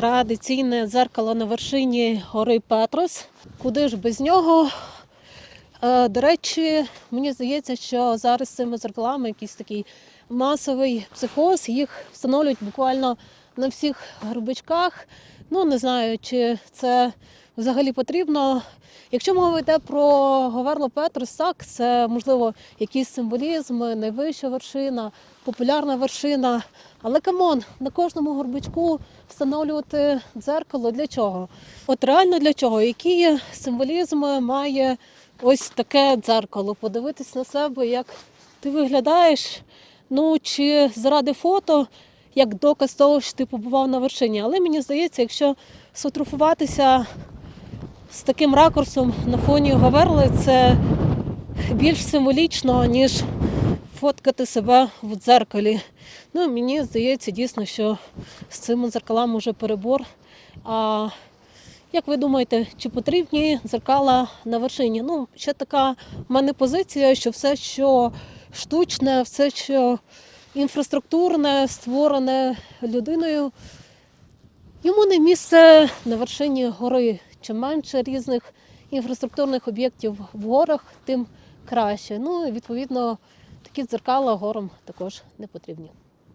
Традиційне дзеркало на вершині гори Петрос. Куди ж без нього? Е, До речі, мені здається, що зараз цими зеркалами якийсь такий масовий психоз. Їх встановлюють буквально на всіх горбичках. Ну, не знаю, чи це взагалі потрібно. Якщо мова йде про Говерло Петрос, так, це можливо якийсь символізм, найвища вершина, популярна вершина. Але камон, на кожному горбичку встановлювати дзеркало для чого? От реально для чого? Який символізм має ось таке дзеркало? Подивитись на себе, як ти виглядаєш, ну чи заради фото, як доказ того, що ти побував на вершині. Але мені здається, якщо сфотографуватися з таким ракурсом на фоні Говерли, це більш символічно, ніж фоткати себе в дзеркалі. Ну, мені здається, дійсно, що з цими дзеркалами вже перебор. А як ви думаєте, чи потрібні дзеркала на вершині? Ну, ще така в мене позиція, що все, що штучне, все, що інфраструктурне, створене людиною, йому не місце на вершині гори. Чим менше різних інфраструктурних об'єктів в горах, тим краще. Ну і відповідно такі дзеркала горам також не потрібні.